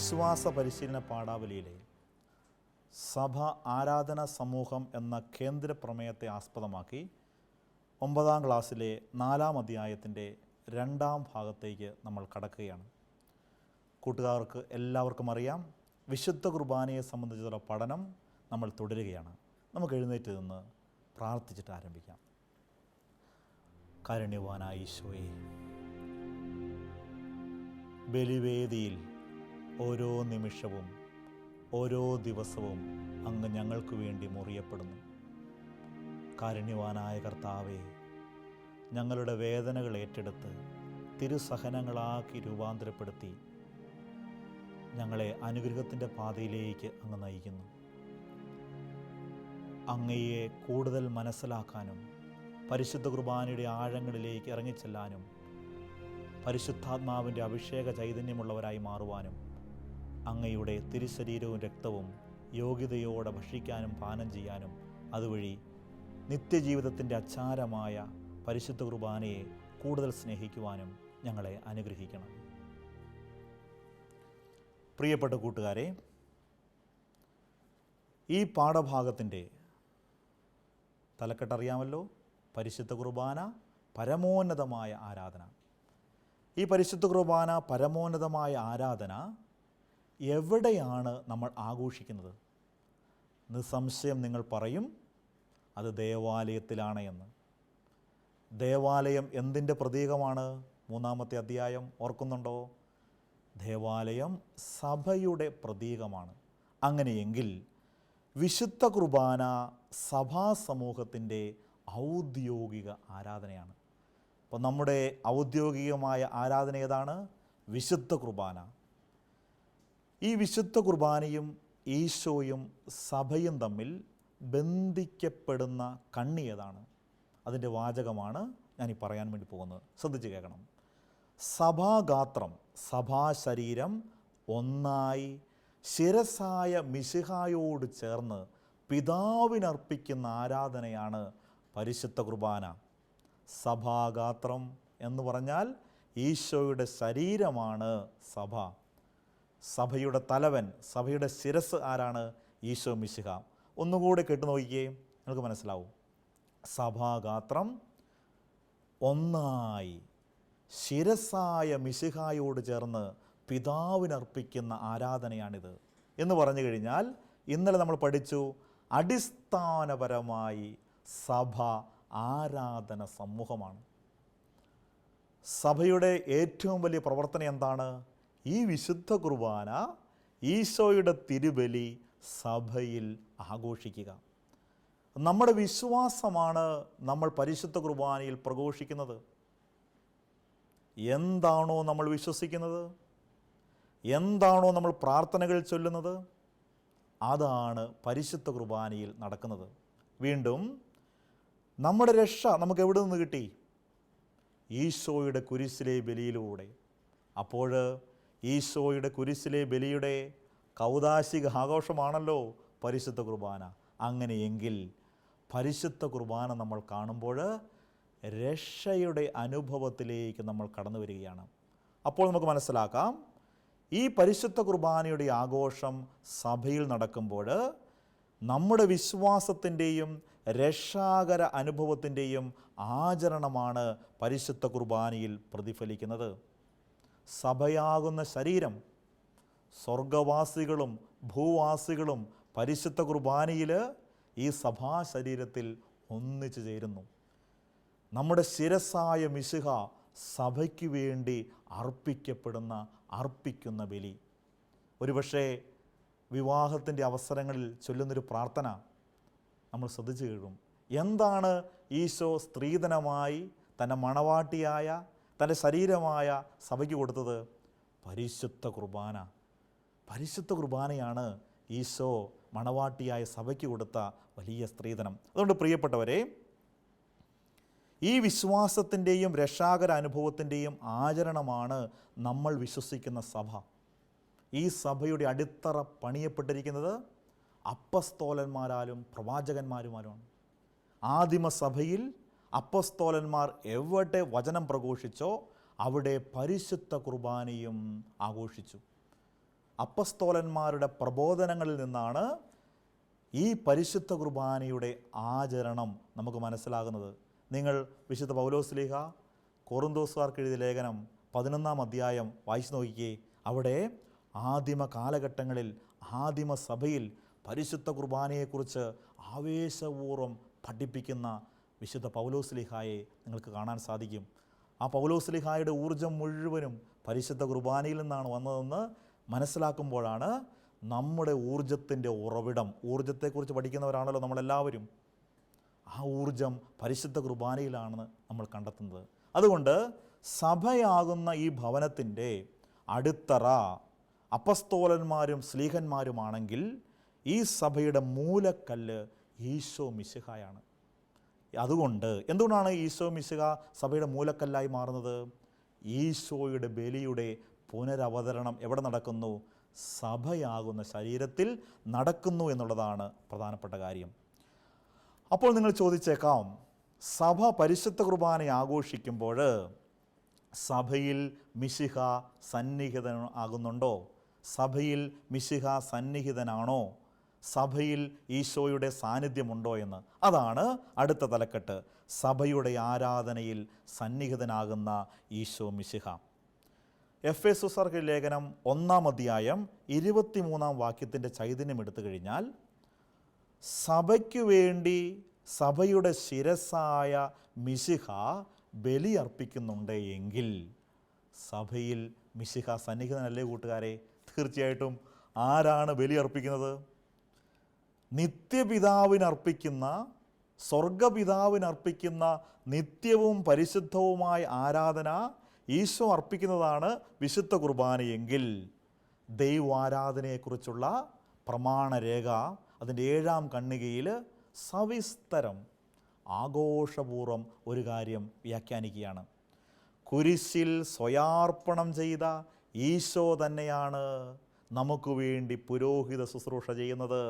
വിശ്വാസ പരിശീലന പാഠാവലിയിലെ സഭ ആരാധന സമൂഹം എന്ന കേന്ദ്ര പ്രമേയത്തെ ആസ്പദമാക്കി ഒമ്പതാം ക്ലാസ്സിലെ നാലാം അധ്യായത്തിന്റെ രണ്ടാം ഭാഗത്തേക്ക് നമ്മൾ കടക്കുകയാണ്. കൂട്ടുകാർക്ക് എല്ലാവർക്കും അറിയാം വിശുദ്ധ കുർബാനയെ സംബന്ധിച്ചുള്ള പഠനം നമ്മൾ തുടരുകയാണ്. നമുക്ക് എഴുന്നേറ്റ് നിന്ന് പ്രാർത്ഥിച്ചിട്ട് ആരംഭിക്കാം. കാരുണ്യവാനായ ഈശോയെ ബലിവേദിയിൽ ഓരോ നിമിഷവും ഓരോ ദിവസവും അങ്ങ് ഞങ്ങൾക്ക് വേണ്ടി മുറിയപ്പെടുന്നു. കാരുണ്യവാനായ കർത്താവെ ഞങ്ങളുടെ വേദനകൾ ഏറ്റെടുത്ത് തിരുസഹനങ്ങളാക്കി രൂപാന്തരപ്പെടുത്തി ഞങ്ങളെ അനുഗ്രഹത്തിന്റെ പാതയിലേക്ക് അങ്ങ് നയിക്കുന്നു. അങ്ങയെ കൂടുതൽ മനസ്സിലാക്കാനും പരിശുദ്ധ കുർബാനയുടെ ആഴങ്ങളിലേക്ക് ഇറങ്ങിച്ചെല്ലാനും പരിശുദ്ധാത്മാവിന്റെ അഭിഷേക ചൈതന്യമുള്ളവരായി മാറുവാനും അങ്ങയുടെ തിരുശരീരവും രക്തവും യോഗ്യതയോടെ ഭക്ഷിക്കാനും പാനം ചെയ്യാനും അതുവഴി നിത്യജീവിതത്തിന്റെ അച്ചാരമായ പരിശുദ്ധ കുർബാനയെ കൂടുതൽ സ്നേഹിക്കുവാനും ഞങ്ങളെ അനുഗ്രഹിക്കണം. പ്രിയപ്പെട്ട കൂട്ടുകാരെ ഈ പാഠഭാഗത്തിന്റെ തലക്കെട്ടറിയാമല്ലോ? പരിശുദ്ധ കുർബാന പരമോന്നതമായ ആരാധന. ഈ പരിശുദ്ധ കുർബാന പരമോന്നതമായ ആരാധന എവിടെയാണ് നമ്മൾ ആഘോഷിക്കുന്നത്? നിസ്സംശയം നിങ്ങൾ പറയും അത് ദേവാലയത്തിലാണ് എന്ന്. ദേവാലയം എന്തിന്റെ പ്രതീകമാണ്? മൂന്നാമത്തെ അധ്യായം ഓർക്കുന്നുണ്ടോ? ദേവാലയം സഭയുടെ പ്രതീകമാണ്. അങ്ങനെയെങ്കിൽ വിശുദ്ധ കുർബാന സഭാ സമൂഹത്തിന്റെ ഔദ്യോഗിക ആരാധനയാണ്. അപ്പോൾ നമ്മുടെ ഔദ്യോഗികമായ ആരാധന ഏതാണ്? വിശുദ്ധ കുർബാന. ഈ വിശുദ്ധ കുർബാനയും ഈശോയും സഭയും തമ്മിൽ ബന്ധിക്കപ്പെടുന്ന കണ്ണി ഏതാണ്? അതിന്റെ വാചകമാണ് ഞാനീ പറയാൻ വേണ്ടി പോകുന്നത്. ശ്രദ്ധിച്ച് കേൾക്കണം. സഭാഗാത്രം സഭാശരീരം ഒന്നായി ശിരസായ മിശിഹായോട് ചേർന്ന് പിതാവിനർപ്പിക്കുന്ന ആരാധനയാണ് പരിശുദ്ധ കുർബാന. സഭാഗാത്രം എന്ന് പറഞ്ഞാൽ ഈശോയുടെ ശരീരമാണ് സഭ. സഭയുടെ തലവൻ സഭയുടെ ശിരസ് ആരാണ്? ഈശോ മിശിഹ. ഒന്നുകൂടി കേട്ടു നോക്കിയേ നിങ്ങൾക്ക് മനസ്സിലാവും. സഭാഗാത്രം ഒന്നായി ശിരസായ മിശിഹായോട് ചേർന്ന് പിതാവിനർപ്പിക്കുന്ന ആരാധനയാണിത്. എന്ന് പറഞ്ഞു കഴിഞ്ഞാൽ ഇന്നലെ നമ്മൾ പഠിച്ചു അടിസ്ഥാനപരമായി സഭ ആരാധന സമൂഹമാണ്. സഭയുടെ ഏറ്റവും വലിയ പ്രവർത്തനം എന്താണ്? ഈ വിശുദ്ധ കുർബാന ഈശോയുടെ തിരുബലി സഭയിൽ ആഘോഷിക്കുക. നമ്മുടെ വിശ്വാസമാണ് നമ്മൾ പരിശുദ്ധ കുർബാനയിൽ പ്രഘോഷിക്കുന്നത്. എന്താണോ നമ്മൾ വിശ്വസിക്കുന്നത്? എന്താണോ നമ്മൾ പ്രാർത്ഥനകൾ ചൊല്ലുന്നത്? അതാണ് പരിശുദ്ധ കുർബാനയിൽ നടക്കുന്നത്. വീണ്ടും നമ്മുടെ രക്ഷ നമുക്ക് എവിടെ നിന്ന് കിട്ടി? ഈശോയുടെ കുരിശിലെ ബലിയിലൂടെ. അപ്പോൾ ഈശോയുടെ കുരിശിലെ ബലിയുടെ കൗതാശിക ആഘോഷമാണല്ലോ പരിശുദ്ധ കുർബാന. അങ്ങനെയെങ്കിൽ പരിശുദ്ധ കുർബാന നമ്മൾ കാണുമ്പോൾ രക്ഷയുടെ അനുഭവത്തിലേക്ക് നമ്മൾ കടന്നു വരികയാണ്. അപ്പോൾ നമുക്ക് മനസ്സിലാക്കാം. ഈ പരിശുദ്ധ കുർബാനയുടെ ആഘോഷം സഭയിൽ നടക്കുമ്പോൾ നമ്മുടെ വിശ്വാസത്തിന്റെയും രക്ഷാകര അനുഭവത്തിന്റെയും ആചരണമാണ് പരിശുദ്ധ കുർബാനയിൽ പ്രതിഫലിക്കുന്നത്. സഭയാകുന്ന ശരീരം സ്വർഗവാസികളും ഭൂവാസികളും പരിശുദ്ധ കുർബാനയിൽ ഈ സഭാ ശരീരത്തിൽ ഒന്നിച്ചു ചേരുന്നു. നമ്മുടെ ശിരസായ മിശിഹ സഭയ്ക്ക് വേണ്ടി അർപ്പിക്കപ്പെടുന്ന അർപ്പിക്കുന്ന ബലി. ഒരുപക്ഷേ വിവാഹത്തിന്റെ അവസരങ്ങളിൽ ചൊല്ലുന്നൊരു പ്രാർത്ഥന നമ്മൾ ശ്രദ്ധിച്ചു കഴിഞ്ഞു എന്താണ് ഈശോ സ്ത്രീധനമായി തന്റെ മണവാട്ടിയായ തന്റെ ശരീരമായ സഭയ്ക്ക് കൊടുത്തത് പരിശുദ്ധ കുർബാന. പരിശുദ്ധ കുർബാനയാണ് ഈശോ മണവാട്ടിയായ സഭയ്ക്ക് കൊടുത്ത വലിയ സ്ത്രീധനം. അതുകൊണ്ട് പ്രിയപ്പെട്ടവരെ ഈ വിശ്വാസത്തിന്റെയും രക്ഷാകര അനുഭവത്തിന്റെയും ആചരണമാണ് നമ്മൾ വിശ്വസിക്കുന്ന സഭ. ഈ സഭയുടെ അടിത്തറ പണിയപ്പെട്ടിരിക്കുന്നത് അപ്പസ്തോലന്മാരാലും പ്രവാചകന്മാരുമാരുമാണ് ആദിമസഭയിൽ അപ്പസ്തോലന്മാർ എവിടെ വചനം പ്രഘോഷിച്ചോ അവിടെ പരിശുദ്ധ കുർബാനയും ആഘോഷിച്ചു. അപ്പസ്തോലന്മാരുടെ പ്രബോധനങ്ങളിൽ നിന്നാണ് ഈ പരിശുദ്ധ കുർബാനയുടെ ആചരണം നമുക്ക് മനസ്സിലാകുന്നത്. നിങ്ങൾ വിശുദ്ധ പൗലോസ്ലീഹ കോറുന്തോസുകാർക്ക് എഴുതിയ ലേഖനം പതിനൊന്നാം അധ്യായം വായിച്ചു നോക്കിക്കേ. അവിടെ ആദിമ കാലഘട്ടങ്ങളിൽ ആദിമ സഭയിൽ പരിശുദ്ധ കുർബാനയെക്കുറിച്ച് ആവേശപൂർവം പഠിപ്പിക്കുന്ന വിശുദ്ധ പൗലോസ്ലിഹായെ നിങ്ങൾക്ക് കാണാൻ സാധിക്കും. ആ പൗലോസ്ലിഹായുടെ ഊർജം മുഴുവനും പരിശുദ്ധ കുർബാനയിൽ നിന്നാണ് വന്നതെന്ന് മനസ്സിലാക്കുമ്പോഴാണ് നമ്മുടെ ഊർജത്തിന്റെ ഉറവിടം. ഊർജത്തെക്കുറിച്ച് പഠിക്കുന്നവരാണല്ലോ നമ്മളെല്ലാവരും. ആ ഊർജം പരിശുദ്ധ കുർബാനയിലാണ് നമ്മൾ കണ്ടെത്തുന്നത്. അതുകൊണ്ട് സഭയാകുന്ന ഈ ഭവനത്തിന്റെ അടിത്തറ അപ്പസ്തോലന്മാരും സ്ലീഹന്മാരുമാണെങ്കിൽ ഈ സഭയുടെ മൂലക്കല്ല് ഈശോ മിശിഹായാണ്. അതുകൊണ്ട് എന്തുകൊണ്ടാണ് ഈശോ മിശിഹ സഭയുടെ മൂലക്കല്ലായി മാറുന്നത്? ഈശോയുടെ ബലിയുടെ പുനരവതരണം എവിടെ നടക്കുന്നു? സഭയാകുന്ന ശരീരത്തിൽ നടക്കുന്നു എന്നുള്ളതാണ് പ്രധാനപ്പെട്ട കാര്യം. അപ്പോൾ നിങ്ങൾ ചോദിച്ചേക്കാം സഭ പരിശുദ്ധ കുർബാന ആഘോഷിക്കുമ്പോൾ സഭയിൽ മിശിഹ സന്നിഹിതൻ ആകുന്നുണ്ടോ? സഭയിൽ മിശിഹ സന്നിഹിതനാണോ? സഭയിൽ ഈശോയുടെ സാന്നിധ്യമുണ്ടോ എന്ന്. അതാണ് അടുത്ത തലക്കെട്ട്. സഭയുടെ ആരാധനയിൽ സന്നിഹിതനാകുന്ന ഈശോ മിശിഹ. എഫ് എ സുസർക്ക് ലേഖനം ഒന്നാം അധ്യായം ഇരുപത്തിമൂന്നാം വാക്യത്തിന്റെ ചൈതന്യം എടുത്തു കഴിഞ്ഞാൽ സഭയ്ക്കു വേണ്ടി സഭയുടെ ശിരസായ മിശിഹ ബലിയർപ്പിക്കുന്നുണ്ട് എങ്കിൽ സഭയിൽ മിശിഹ സന്നിഹിതനല്ലേ കൂട്ടുകാരെ? തീർച്ചയായിട്ടും ആരാണ് ബലിയർപ്പിക്കുന്നത്? നിത്യപിതാവിനർപ്പിക്കുന്ന സ്വർഗപിതാവിനർപ്പിക്കുന്ന നിത്യവും പരിശുദ്ധവുമായ ആരാധന ഈശോ അർപ്പിക്കുന്നതാണ് വിശുദ്ധ കുർബാനയെങ്കിൽ. ദൈവാരാധനയെക്കുറിച്ചുള്ള പ്രമാണരേഖ അതിന്റെ ഏഴാം കണ്ണികയിൽ സവിസ്തരം ആഘോഷപൂർവം ഒരു കാര്യം വ്യാഖ്യാനിക്കുകയാണ്. കുരിശിൽ സ്വയാർപ്പണം ചെയ്ത ഈശോ തന്നെയാണ് നമുക്ക് വേണ്ടി പുരോഹിത ശുശ്രൂഷ ചെയ്യുന്നത്.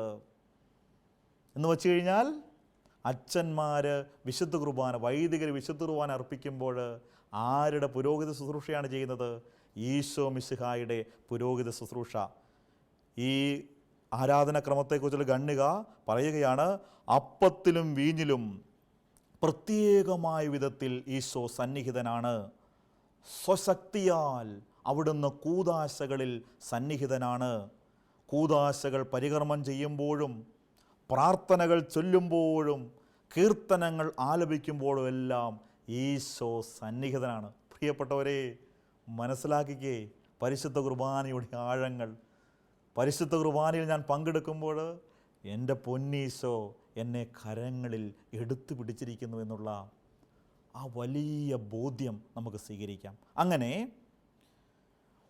എന്ന് വെച്ച് കഴിഞ്ഞാൽ അച്ഛന്മാർ വിശുദ്ധ കുർബാന വൈദികർ വിശുദ്ധ കുർബാന അർപ്പിക്കുമ്പോൾ ആരുടെ പുരോഹിത ശുശ്രൂഷയാണ് ചെയ്യുന്നത്? ഈശോ മിശിഹായുടെ പുരോഹിത ശുശ്രൂഷ. ഈ ആരാധനക്രമത്തെക്കുറിച്ചുള്ള ഗണ്ണിക പറയുകയാണ് അപ്പത്തിലും വീഞ്ഞിലും പ്രത്യേകമായ വിധത്തിൽ ഈശോ സന്നിഹിതനാണ്. സ്വശക്തിയാൽ അവിടുന്ന് കൂതാശകളിൽ സന്നിഹിതനാണ്. കൂതാശകൾ പരികർമ്മം ചെയ്യുമ്പോഴും പ്രാർത്ഥനകൾ ചൊല്ലുമ്പോഴും കീർത്തനങ്ങൾ ആലപിക്കുമ്പോഴും എല്ലാം ഈശോ സന്നിഹിതനാണ്. പ്രിയപ്പെട്ടവരെ മനസ്സിലാക്കിക്കേ പരിശുദ്ധ കുർബാനയുടെ ആഴങ്ങൾ. പരിശുദ്ധ കുർബാനയിൽ ഞാൻ പങ്കെടുക്കുമ്പോൾ എന്റെ പൊന്നീശോ എന്നെ കരങ്ങളിൽ എടുത്തു പിടിച്ചിരിക്കുന്നു എന്നുള്ള ആ വലിയ ബോധ്യം നമുക്ക് സ്വീകരിക്കാം. അങ്ങനെ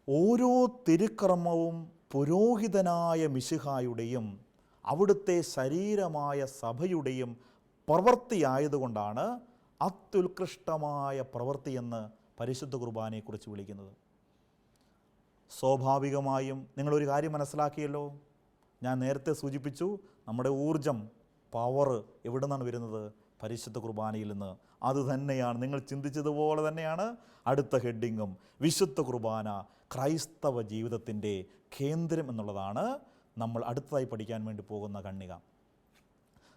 ഓരോ തിരുക്രമവും പുരോഹിതനായ മിശിഹായുടെയും അവിടുത്തെ ശരീരമായ സഭയുടെയും പ്രവൃത്തിയായതുകൊണ്ടാണ് അത്യുത്കൃഷ്ടമായ പ്രവൃത്തിയെന്ന് പരിശുദ്ധ കുർബാനയെക്കുറിച്ച് വിളിക്കുന്നത്. സ്വാഭാവികമായും നിങ്ങളൊരു കാര്യം മനസ്സിലാക്കിയല്ലോ? ഞാൻ നേരത്തെ സൂചിപ്പിച്ചു നമ്മുടെ ഊർജം പവർ എവിടെ നിന്നാണ് വരുന്നത്? പരിശുദ്ധ കുർബാനയിൽ നിന്ന്. അത് തന്നെയാണ് നിങ്ങൾ ചിന്തിച്ചതുപോലെ തന്നെയാണ് അടുത്ത ഹെഡിങ്ങും. വിശുദ്ധ കുർബാന ക്രൈസ്തവ ജീവിതത്തിന്റെ കേന്ദ്രം എന്നുള്ളതാണ് നമ്മൾ അടുത്തതായി പഠിക്കാൻ വേണ്ടി പോകുന്ന കണ്ണിക.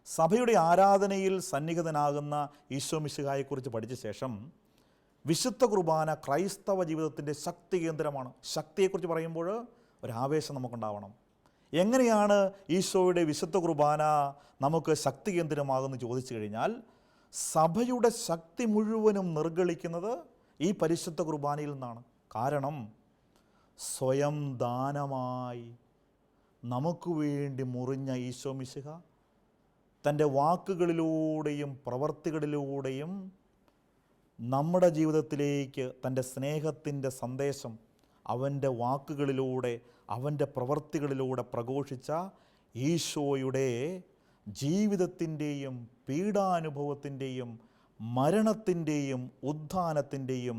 സഭയുടെ ആരാധനയിൽ സന്നിഹിതനാകുന്ന ഈശോ മിശിഹായെക്കുറിച്ച് പഠിച്ച ശേഷം വിശുദ്ധ കുർബാന ക്രൈസ്തവ ജീവിതത്തിന്റെ ശക്തി കേന്ദ്രമാണ്. ശക്തിയെക്കുറിച്ച് പറയുമ്പോൾ ഒരാവേശം നമുക്കുണ്ടാവണം. എങ്ങനെയാണ് ഈശോയുടെ വിശുദ്ധ കുർബാന നമുക്ക് ശക്തി കേന്ദ്രമാകുമെന്ന് ചോദിച്ചു കഴിഞ്ഞാൽ സഭയുടെ ശക്തി മുഴുവനും നിർഗളിക്കുന്നത് ഈ പരിശുദ്ധ കുർബാനയിൽ നിന്നാണ്. കാരണം സ്വയം ദാനമായി നമുക്ക് വേണ്ടി മുറിഞ്ഞ ഈശോ മിശിഹ തന്റെ വാക്കുകളിലൂടെയും പ്രവർത്തികളിലൂടെയും നമ്മുടെ ജീവിതത്തിലേക്ക് തന്റെ സ്നേഹത്തിന്റെ സന്ദേശം അവന്റെ വാക്കുകളിലൂടെ അവന്റെ പ്രവർത്തികളിലൂടെ പ്രഘോഷിച്ച ഈശോയുടെ ജീവിതത്തിന്റെയും പീഡാനുഭവത്തിന്റെയും മരണത്തിന്റെയും ഉത്ഥാനത്തിന്റെയും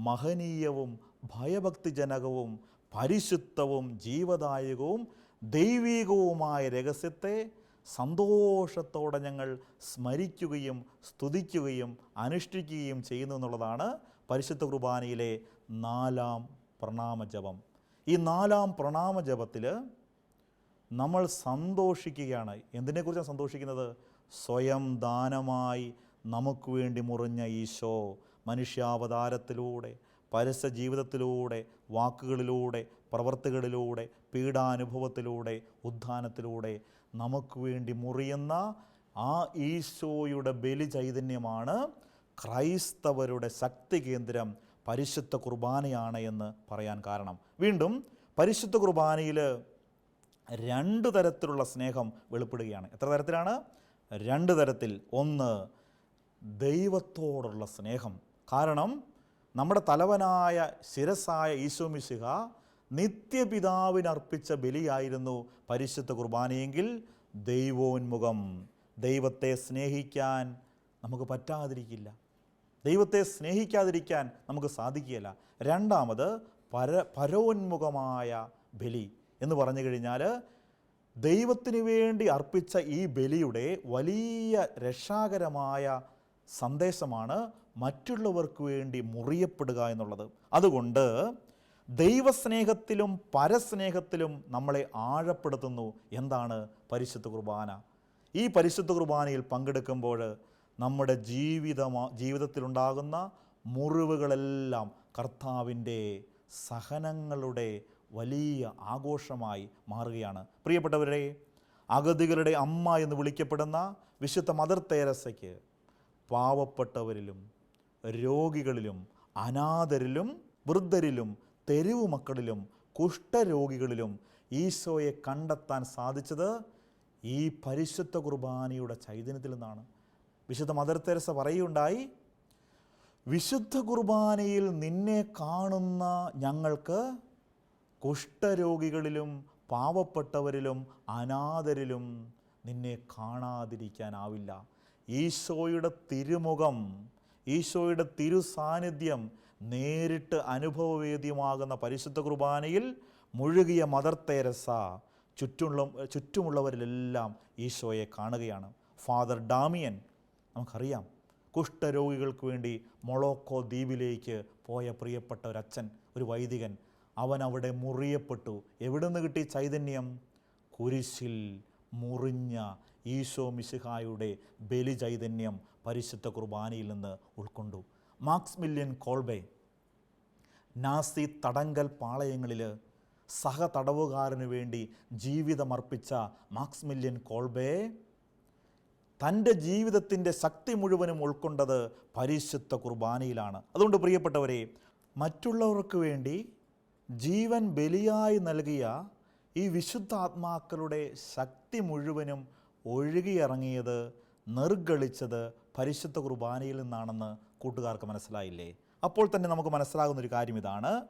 മഹനീയവും ഭയഭക്തിജനകവും പരിശുദ്ധവും ജീവദായകവും ദൈവീകവുമായ രഹസ്യത്തെ സന്തോഷത്തോടെ ഞങ്ങൾ സ്മരിക്കുകയും സ്തുതിക്കുകയും അനുഷ്ഠിക്കുകയും ചെയ്യുന്നു എന്നുള്ളതാണ് പരിശുദ്ധ കുർബാനയിലെ നാലാം പ്രണാമജപം. ഈ നാലാം പ്രണാമജപത്തിൽ നമ്മൾ സന്തോഷിക്കുകയാണ്. എന്തിനെക്കുറിച്ചാണ് സന്തോഷിക്കുന്നത്? സ്വയം ദാനമായി നമുക്ക് വേണ്ടി മുറിഞ്ഞ ഈശോ മനുഷ്യാവതാരത്തിലൂടെ പരസ്യ ജീവിതത്തിലൂടെ വാക്കുകളിലൂടെ പ്രവർത്തികളിലൂടെ പീഡാനുഭവത്തിലൂടെ ഉദ്ധാനത്തിലൂടെ നമുക്ക് വേണ്ടി മുറിയുന്ന ആ ഈശോയുടെ ബലി ചൈതന്യമാണ് ക്രൈസ്തവരുടെ ശക്തി കേന്ദ്രം പരിശുദ്ധ കുർബാനയാണ് എന്ന് പറയാൻ കാരണം. വീണ്ടും പരിശുദ്ധ കുർബാനയിൽ രണ്ട് തരത്തിലുള്ള സ്നേഹം വെളിപ്പെടുകയാണ്. എത്ര തരത്തിലാണ്? രണ്ട് തരത്തിൽ. ഒന്ന് ദൈവത്തോടുള്ള സ്നേഹം. കാരണം നമ്മുടെ തലവനായ ശിരസായ ഈശോമിശിഹ നിത്യപിതാവിനർപ്പിച്ച ബലിയായിരുന്നു പരിശുദ്ധ കുർബാനയെങ്കിൽ ദൈവോന്മുഖം. ദൈവത്തെ സ്നേഹിക്കാൻ നമുക്ക് പറ്റാതിരിക്കില്ല. ദൈവത്തെ സ്നേഹിക്കാതിരിക്കാൻ നമുക്ക് സാധിക്കുകയില്ല. രണ്ടാമത് പര പരോന്മുഖമായ ബലി എന്ന് പറഞ്ഞു കഴിഞ്ഞാൽ ദൈവത്തിന് വേണ്ടി അർപ്പിച്ച ഈ ബലിയുടെ വലിയ രക്ഷാകരമായ സന്ദേശമാണ് മറ്റുള്ളവർക്ക് വേണ്ടി മുറിയപ്പെടുക എന്നുള്ളത്. അതുകൊണ്ട് ദൈവസ്നേഹത്തിലും പരസ്നേഹത്തിലും നമ്മളെ ആഴപ്പെടുത്തുന്നു എന്താണ് പരിശുദ്ധ കുർബാന? ഈ പരിശുദ്ധ കുർബാനയിൽ പങ്കെടുക്കുമ്പോൾ നമ്മുടെ ജീവിതമാ ജീവിതത്തിലുണ്ടാകുന്ന മുറിവുകളെല്ലാം കർത്താവിന്റെ സഹനങ്ങളുടെ വലിയ ആഘോഷമായി മാറുകയാണ്. പ്രിയപ്പെട്ടവരെ അഗതികളുടെ അമ്മ എന്ന് വിളിക്കപ്പെടുന്ന വിശുദ്ധ മദർ തേരസയ്ക്ക് പാവപ്പെട്ടവരിലും രോഗികളിലും അനാഥരിലും വൃദ്ധരിലും തെരുവു മക്കളിലും കുഷ്ഠരോഗികളിലും ഈശോയെ കണ്ടെത്താൻ സാധിച്ചത് ഈ പരിശുദ്ധ കുർബാനയുടെ ചൈതന്യത്തിൽ നിന്നാണ്. വിശുദ്ധ മദർ തെരസ പറയുണ്ടായി വിശുദ്ധ കുർബാനയിൽ നിന്നെ കാണുന്ന ഞങ്ങൾക്ക് കുഷ്ഠരോഗികളിലും പാവപ്പെട്ടവരിലും അനാഥരിലും നിന്നെ കാണാതിരിക്കാനാവില്ല. ഈശോയുടെ തിരുമുഖം ഈശോയുടെ തിരു സാന്നിധ്യം നേരിട്ട് അനുഭവവേദ്യമാകുന്ന പരിശുദ്ധ കുർബാനയിൽ മുഴുകിയ മദർ തേരസ ചുറ്റുമുള്ള ചുറ്റുമുള്ളവരിലെല്ലാം ഈശോയെ കാണുകയാണ്. ഫാദർ ഡാമിയൻ നമുക്കറിയാം കുഷ്ഠരോഗികൾക്ക് വേണ്ടി മൊളോക്കോ ദ്വീപിലേക്ക് പോയ പ്രിയപ്പെട്ട ഒരു അച്ഛൻ ഒരു വൈദികൻ. അവൻ അവിടെ മുറിയപ്പെട്ടു. എവിടെ നിന്ന് കിട്ടി ചൈതന്യം? കുരിശിൽ മുറിഞ്ഞ ഈശോ മിശിഹായുടെ ബലി ചൈതന്യം പരിശുദ്ധ കുർബാനയിൽ നിന്ന് ഉൾക്കൊണ്ടു. മാക്സ് മില്യൻ കോൾബെ നാസി തടങ്കൽ പാളയങ്ങളിൽ സഹ തടവുകാരന് വേണ്ടി ജീവിതമർപ്പിച്ച മാക്സ് മില്യൻ കോൾബെ തന്റെ ജീവിതത്തിന്റെ ശക്തി മുഴുവനും ഉൾക്കൊണ്ടത് പരിശുദ്ധ കുർബാനയിലാണ്. അതുകൊണ്ട് പ്രിയപ്പെട്ടവരെ മറ്റുള്ളവർക്ക് വേണ്ടി ജീവൻ ബലിയായി നൽകിയ ഈ വിശുദ്ധ ആത്മാക്കളുടെ ശക്തി മുഴുവനും ഒഴുകിയിറങ്ങിയത് നിർഗളിച്ചത് പരിശുദ്ധ കുർബാനയിൽ നിന്നാണെന്ന് കൂട്ടുകാർക്ക് മനസ്സിലായില്ലേ? അപ്പോൾ തന്നെ നമുക്ക് മനസ്സിലാകുന്ന ഒരു കാര്യം ഇതാണ്.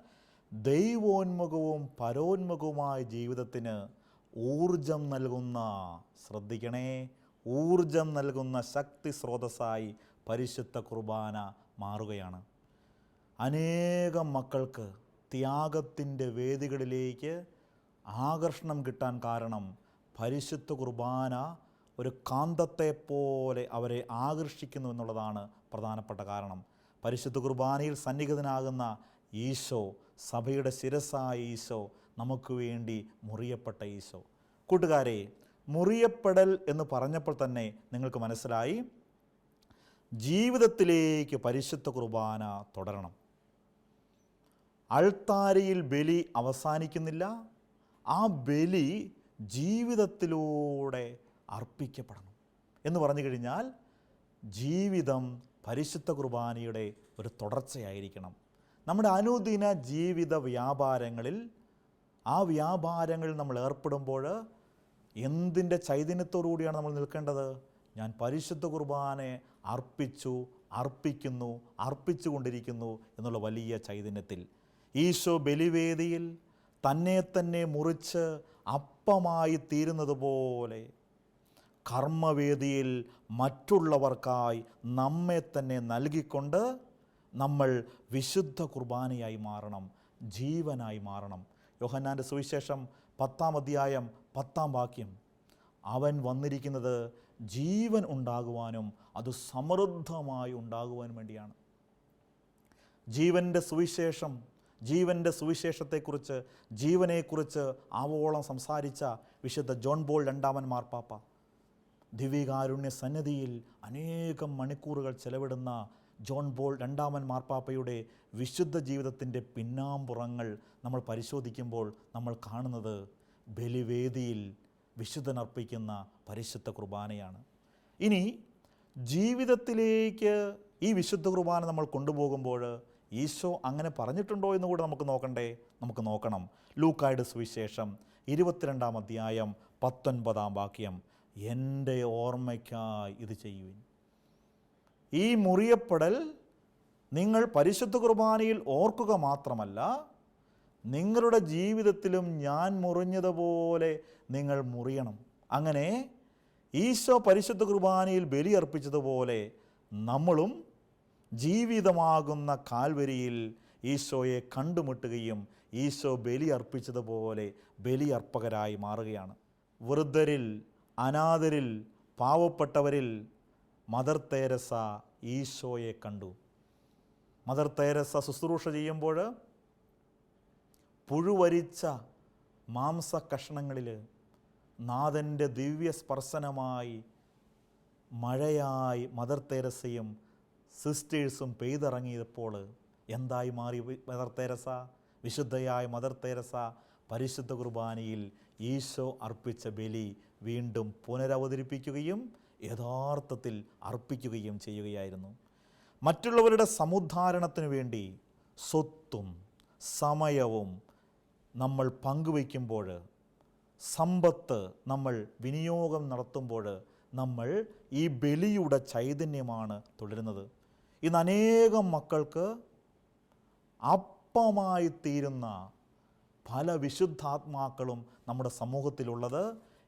ദൈവോന്മുഖവും പരോന്മുഖവുമായ ജീവിതത്തിന് ഊർജം നൽകുന്ന ശ്രദ്ധിക്കണേ ഊർജം നൽകുന്ന ശക്തി സ്രോതസ്സായി പരിശുദ്ധ കുർബാന മാറുകയാണ്. അനേകം മക്കൾക്ക് ത്യാഗത്തിന്റെ വേദികളിലേക്ക് ആകർഷണം കിട്ടാൻ കാരണം പരിശുദ്ധ കുർബാന ഒരു കാന്തത്തെ പോലെ അവരെ ആകർഷിക്കുന്നു എന്നുള്ളതാണ് പ്രധാനപ്പെട്ട കാരണം. പരിശുദ്ധ കുർബാനയിൽ സന്നിഹിതനാകുന്ന ഈശോ സഭയുടെ ശിരസായ ഈശോ നമുക്ക് വേണ്ടി മുറിയപ്പെട്ട ഈശോ. കൂട്ടുകാരെ മുറിയപ്പെടൽ എന്ന് പറഞ്ഞപ്പോൾ തന്നെ നിങ്ങൾക്ക് മനസ്സിലായി? ജീവിതത്തിലേക്ക് പരിശുദ്ധ കുർബാന തുടരണം. അൾത്താരയിൽ ബലി അവസാനിക്കുന്നില്ല. ആ ബലി ജീവിതത്തിലൂടെ അർപ്പിക്കപ്പെടണം. എന്ന് പറഞ്ഞു കഴിഞ്ഞാൽ ജീവിതം പരിശുദ്ധ കുർബാനയുടെ ഒരു തുടർച്ചയായിരിക്കണം. നമ്മുടെ അനുദിന ജീവിത വ്യാപാരങ്ങളിൽ ആ വ്യാപാരങ്ങളിൽ നമ്മൾ ഏർപ്പെടുമ്പോൾ എന്തിന്റെ ചൈതന്യത്തോടുകൂടിയാണ് നമ്മൾ നിൽക്കേണ്ടത്? ഞാൻ പരിശുദ്ധ കുർബാനെ അർപ്പിച്ചു അർപ്പിക്കുന്നു അർപ്പിച്ചു കൊണ്ടിരിക്കുന്നു എന്നുള്ള വലിയ ചൈതന്യത്തിൽ. ഈശോ ബലിവേദിയിൽ തന്നെ തന്നെ മുറിച്ച് അപ്പമായി തീരുന്നത് പോലെ കർമ്മവേദിയിൽ മറ്റുള്ളവർക്കായി നമ്മെ തന്നെ നൽകിക്കൊണ്ട് നമ്മൾ വിശുദ്ധ കുർബാനയായി മാറണം ജീവനായി മാറണം. യോഹന്നാന്റെ സുവിശേഷം പത്താം അധ്യായം പത്താം വാക്യം. അവൻ വന്നിരിക്കുന്നത് ജീവൻ ഉണ്ടാകുവാനും അത് സമൃദ്ധമായി ഉണ്ടാകുവാനും വേണ്ടിയാണ്. ജീവന്റെ സുവിശേഷം ജീവന്റെ സുവിശേഷത്തെക്കുറിച്ച് ജീവനെക്കുറിച്ച് ആവോളം സംസാരിച്ച വിശുദ്ധ ജോൺ ബോൾ രണ്ടാമൻ മാർപ്പാപ്പ. ദിവ്യകാരുണ്യ സന്നിധിയിൽ അനേകം മണിക്കൂറുകൾ ചെലവിടുന്ന ജോൺ ബോൾ രണ്ടാമൻ മാർപ്പാപ്പയുടെ വിശുദ്ധ ജീവിതത്തിന്റെ പിന്നാമ്പുറങ്ങൾ നമ്മൾ പരിശോധിക്കുമ്പോൾ നമ്മൾ കാണുന്നത് ബലിവേദിയിൽ വിശുദ്ധനർപ്പിക്കുന്ന പരിശുദ്ധ കുർബാനയാണ്. ഇനി ജീവിതത്തിലേക്ക് ഈ വിശുദ്ധ കുർബാന നമ്മൾ കൊണ്ടുപോകുമ്പോൾ ഈശോ അങ്ങനെ പറഞ്ഞിട്ടുണ്ടോ എന്ന് കൂടെ നമുക്ക് നോക്കണ്ടേ? നമുക്ക് നോക്കണം. ലൂക്കായുടെ സുവിശേഷം ഇരുപത്തിരണ്ടാം അധ്യായം പത്തൊൻപതാം വാക്യം. എന്റെ ഓർമ്മയ്ക്കായി ഇത് ചെയ്യുവിൻ. ഈ മുറിയപ്പെടൽ നിങ്ങൾ പരിശുദ്ധ കുർബാനയിൽ ഓർക്കുക മാത്രമല്ല നിങ്ങളുടെ ജീവിതത്തിലും ഞാൻ മുറിഞ്ഞതുപോലെ നിങ്ങൾ മുറിയണം. അങ്ങനെ ഈശോ പരിശുദ്ധ കുർബാനയിൽ ബലിയർപ്പിച്ചതുപോലെ നമ്മളും ജീവിതമാകുന്ന കാൽവരിയിൽ ഈശോയെ കണ്ടുമുട്ടുകയും ഈശോ ബലിയർപ്പിച്ചതുപോലെ ബലിയർപ്പകരായി മാറുകയാണ്. വൃദ്ധരിൽ അനാഥരിൽ പാവപ്പെട്ടവരിൽ മദർ തേരസ ഈശോയെ കണ്ടു. മദർ തേരസ ശുശ്രൂഷ ചെയ്യുമ്പോൾ പുഴുവരിച്ച മാംസ കഷ്ണങ്ങളിൽ നാഥന്റെ ദിവ്യ സ്പർശനമായി മഴയായി മദർ തേരസയും സിസ്റ്റേഴ്സും പെയ്തിറങ്ങിയപ്പോൾ എന്തായി മാറി മദർ തേരസ? വിശുദ്ധയായ മദർ തേരസ പരിശുദ്ധ കുർബാനയിൽ ഈശോ അർപ്പിച്ച ബലി വീണ്ടും പുനരവതരിപ്പിക്കുകയും യഥാർത്ഥത്തിൽ അർപ്പിക്കുകയും ചെയ്യുകയായിരുന്നു. മറ്റുള്ളവരുടെ സമുദ്ധാരണത്തിനു വേണ്ടി സ്വത്തും സമയവും നമ്മൾ പങ്കുവയ്ക്കുമ്പോൾ സമ്പത്ത് നമ്മൾ വിനിയോഗം നടത്തുമ്പോൾ നമ്മൾ ഈ ബലിയുടെ ചൈതന്യമാണ് തുടരുന്നത്. ഇന്ന് അനേകം മക്കൾക്ക് അപ്പമായി തീരുന്ന പല വിശുദ്ധാത്മാക്കളും നമ്മുടെ സമൂഹത്തിലുള്ളത്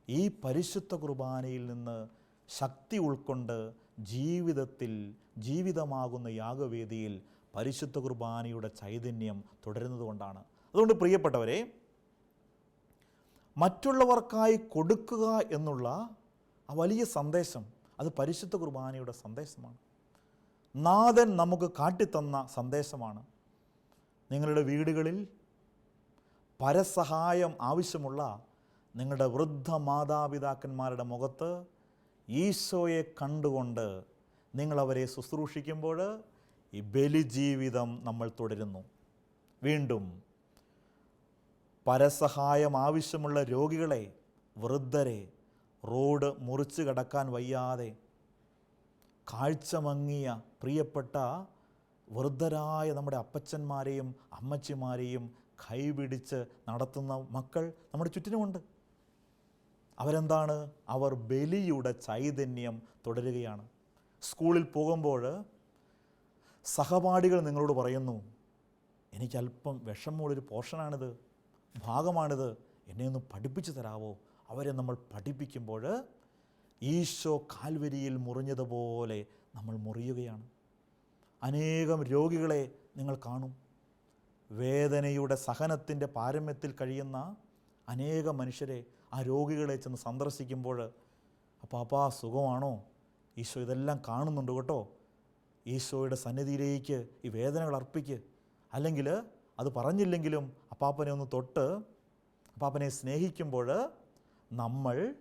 ഈ പരിശുദ്ധ കുർബാനയിൽ നിന്ന് ശക്തി ഉൾക്കൊണ്ട് ജീവിതത്തിൽ ജീവിതമാകുന്ന യാഗവേദിയിൽ പരിശുദ്ധ കുർബാനയുടെ ചൈതന്യം തുടരുന്നതുകൊണ്ടാണ് അതുകൊണ്ട് പ്രിയപ്പെട്ടവരെ മറ്റുള്ളവർക്കായി കൊടുക്കുക എന്നുള്ള ആ വലിയ സന്ദേശം അത് പരിശുദ്ധ കുർബാനയുടെ സന്ദേശമാണ്. നാഥൻ നമുക്ക് കാട്ടിത്തന്ന സന്ദേശമാണ്. നിങ്ങളുടെ വീടുകളിൽ പരസഹായം ആവശ്യമുള്ള നിങ്ങളുടെ വൃദ്ധ മാതാപിതാക്കന്മാരുടെ മുഖത്ത് ഈശോയെ കണ്ടുകൊണ്ട് നിങ്ങളവരെ ശുശ്രൂഷിക്കുമ്പോൾ ഈ ബലിജീവിതം നമ്മൾ തുടരുന്നു. വീണ്ടും പരസഹായം ആവശ്യമുള്ള രോഗികളെ വൃദ്ധരെ റോഡ് മുറിച്ച് കടക്കാൻ വയ്യാതെ കാഴ്ച മങ്ങിയ പ്രിയപ്പെട്ട വൃദ്ധരായ നമ്മുടെ അപ്പച്ചന്മാരെയും അമ്മച്ചിമാരെയും കൈപിടിച്ച് നടത്തുന്ന മക്കൾ നമ്മുടെ ചുറ്റിനുമുണ്ട്. അവരെന്താണ്? അവർ ബലിയുടെ ചൈതന്യം തുടരുകയാണ്. സ്കൂളിൽ പോകുമ്പോൾ സഹപാഠികൾ നിങ്ങളോട് പറയുന്നു എനിക്കല്പം വിഷമമുള്ളൊരു പോർഷനാണിത് ഭാഗമാണിത് എന്നെ ഒന്ന് പഠിപ്പിച്ചു തരാവോ? അവരെ നമ്മൾ പഠിപ്പിക്കുമ്പോൾ ഈശോ കാൽവരിയിൽ മുറിഞ്ഞതുപോലെ നമ്മൾ മുറിയുകയാണ്. അനേകം രോഗികളെ നിങ്ങൾ കാണും. വേദനയുടെ സഹനത്തിന്റെ പാരമ്യത്തിൽ കഴിയുന്ന അനേകം മനുഷ്യരെ ആ രോഗികളെ ചെന്ന് സന്ദർശിക്കുമ്പോൾ അപ്പോൾ അപ്പാ സുഖമാണോ? ഈശോ ഇതെല്ലാം കാണുന്നുണ്ട് കേട്ടോ. ഈശോയുടെ സന്നിധിയിലേക്ക് ഈ വേദനകൾ അർപ്പിക്ക്. അല്ലെങ്കിൽ അത് പറഞ്ഞില്ലെങ്കിലും അപ്പാപ്പനെ ഒന്ന് തൊട്ട് അപ്പാപ്പനെ സ്നേഹിക്കുമ്പോൾ നമ്മൾ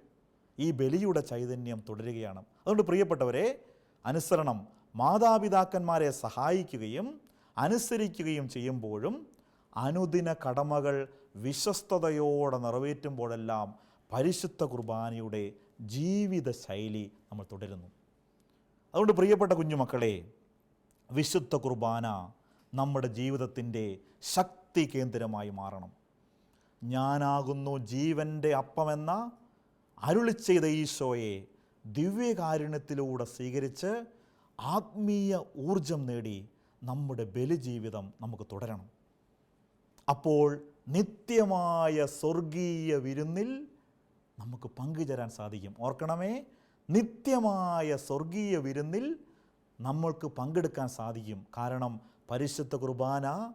ഈ ബലിയുടെ ചൈതന്യം തുടരുകയാണ്. അതുകൊണ്ട് പ്രിയപ്പെട്ടവരെ അനുസരണം മാതാപിതാക്കന്മാരെ സഹായിക്കുകയും അനുസരിക്കുകയും ചെയ്യുമ്പോഴും അനുദിന കടമകൾ വിശ്വസ്തയോടെ നിറവേറ്റുമ്പോഴെല്ലാം പരിശുദ്ധ കുർബാനയുടെ ജീവിത ശൈലി നമ്മൾ തുടരുന്നു. അതുകൊണ്ട് പ്രിയപ്പെട്ട കുഞ്ഞുമക്കളെ വിശുദ്ധ കുർബാന നമ്മുടെ ജീവിതത്തിന്റെ ശക്തി കേന്ദ്രമായി മാറണം. ഞാനാകുന്നു ജീവന്റെ അപ്പമെന്ന അരുളി ചെയ്ത ഈശോയെ ദിവ്യകാരുണ്യത്തിലൂടെ സ്വീകരിച്ച് ആത്മീയ ഊർജം നേടി നമ്മുടെ ബലിജീവിതം നമുക്ക് തുടരണം. അപ്പോൾ നിത്യമായ സ്വർഗീയ വിരുന്നിൽ നമുക്ക് പങ്കുചേരാൻ സാധിക്കും. ഓർക്കണമേ നിത്യമായ സ്വർഗീയ വിരുന്നിൽ നമ്മൾക്ക് പങ്കെടുക്കാൻ സാധിക്കും. കാരണം പരിശുദ്ധ കുർബാന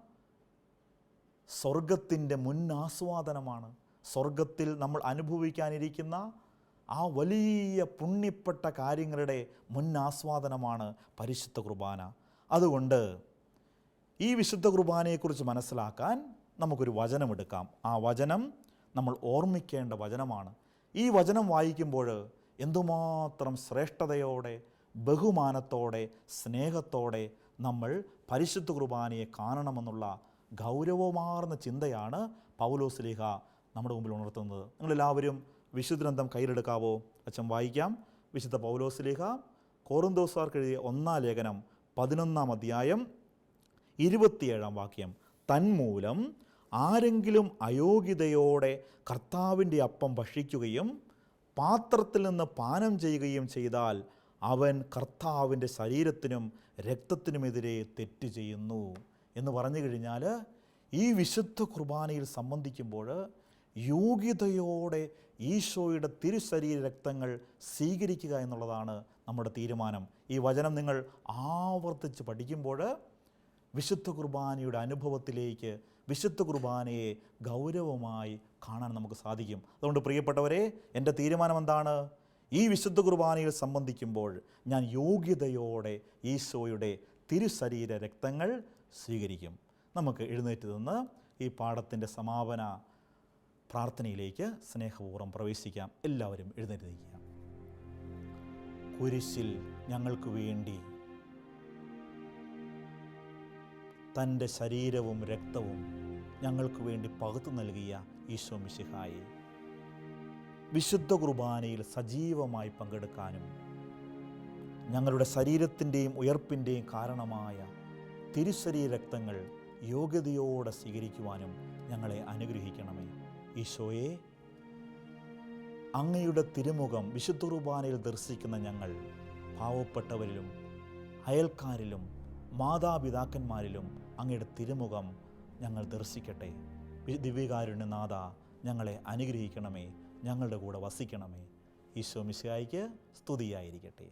സ്വർഗത്തിന്റെ മുൻ ആസ്വാദനമാണ് സ്വർഗത്തിൽ നമ്മൾ അനുഭവിക്കാനിരിക്കുന്ന ആ വലിയ പുണ്യപ്പെട്ട കാര്യങ്ങളുടെ മുൻ ആസ്വാദനമാണ് പരിശുദ്ധ കുർബാന. അതുകൊണ്ട് ഈ വിശുദ്ധ കുർബാനയെക്കുറിച്ച് മനസ്സിലാക്കാൻ നമുക്കൊരു വചനമെടുക്കാം. ആ വചനം നമ്മൾ ഓർമ്മിക്കേണ്ട വചനമാണ്. ഈ വചനം വായിക്കുമ്പോൾ എന്തുമാത്രം ശ്രേഷ്ഠതയോടെ ബഹുമാനത്തോടെ സ്നേഹത്തോടെ നമ്മൾ പരിശുദ്ധ കുർബാനയെ കാണണമെന്നുള്ള ഗൗരവമാർന്ന ചിന്തയാണ് പൗലോസ്ലിഹ നമ്മുടെ മുമ്പിൽ ഉണർത്തുന്നത്. നിങ്ങളെല്ലാവരും വിശുദ്ധഗ്രന്ഥം കയ്യിലെടുക്കാവോ? അച്ഛൻ വായിക്കാം. വിശുദ്ധ പൗലോസ്ലിഹ കോറുന്തോസാർക്ക് എഴുതിയ ഒന്നാം ലേഖനം പതിനൊന്നാം അധ്യായം ഇരുപത്തിയേഴാം വാക്യം. തന്മൂലം ആരെങ്കിലും അയോഗ്യതയോടെ കർത്താവിന്റെ അപ്പം ഭക്ഷിക്കുകയും പാത്രത്തിൽ നിന്ന് പാനം ചെയ്യുകയും ചെയ്താൽ അവൻ കർത്താവിന്റെ ശരീരത്തിനും രക്തത്തിനുമെതിരെ തെറ്റ് ചെയ്യുന്നു. എന്ന് പറഞ്ഞു കഴിഞ്ഞാൽ ഈ വിശുദ്ധ കുർബാനയിൽ സംബന്ധിക്കുമ്പോൾ യോഗ്യതയോടെ ഈശോയുടെ തിരുശരീര രക്തങ്ങൾ സ്വീകരിക്കുക എന്നുള്ളതാണ് നമ്മുടെ തീരുമാനം. ഈ വചനം നിങ്ങൾ ആവർത്തിച്ച് പഠിക്കുമ്പോൾ വിശുദ്ധ കുർബാനയുടെ അനുഭവത്തിലേക്ക് വിശുദ്ധ കുർബാനയെ ഗൗരവമായി കാണാൻ നമുക്ക് സാധിക്കും. അതുകൊണ്ട് പ്രിയപ്പെട്ടവരെ എന്റെ തീരുമാനം എന്താണ്? ഈ വിശുദ്ധ കുർബാനയിൽ സംബന്ധിക്കുമ്പോൾ ഞാൻ യോഗ്യതയോടെ ഈശോയുടെ തിരുശരീര രക്തങ്ങൾ സ്വീകരിക്കും. നമുക്ക് എഴുന്നേറ്റ് നിന്ന് ഈ പാഠത്തിന്റെ സമാപന പ്രാർത്ഥനയിലേക്ക് സ്നേഹപൂർവം പ്രവേശിക്കാം. എല്ലാവരും എഴുന്നേറ്റ് നിൽക്കുക. കുരിശിൽ ഞങ്ങൾക്ക് വേണ്ടി തന്റെ ശരീരവും രക്തവും ഞങ്ങൾക്ക് വേണ്ടി പകുത്തു നൽകിയ ഈശോ മിശിഹായി. വിശുദ്ധ കുർബാനയിൽ സജീവമായി പങ്കെടുക്കാനും ഞങ്ങളുടെ ശരീരത്തിന്റെയും ഉയർപ്പിന്റെയും കാരണമായ തിരുശരീര രക്തങ്ങൾ യോഗ്യതയോടെ സ്വീകരിക്കുവാനും ഞങ്ങളെ അനുഗ്രഹിക്കണമേ. ഈശോയെ അങ്ങയുടെ തിരുമുഖം വിശുദ്ധ കുർബാനയിൽ ദർശിക്കുന്ന ഞങ്ങൾ പാവപ്പെട്ടവരിലും അയൽക്കാരിലും മാതാപിതാക്കന്മാരിലും അങ്ങയുടെ തിരുമുഖം ഞങ്ങൾ ദർശിക്കട്ടെ. ദിവ്യകാരുണ്യനാഥ ഞങ്ങളെ അനുഗ്രഹിക്കണമേ ഞങ്ങളുടെ കൂടെ വസിക്കണമേ. ഈശോ മിശിഹായിക്ക് സ്തുതിയായിരിക്കട്ടെ.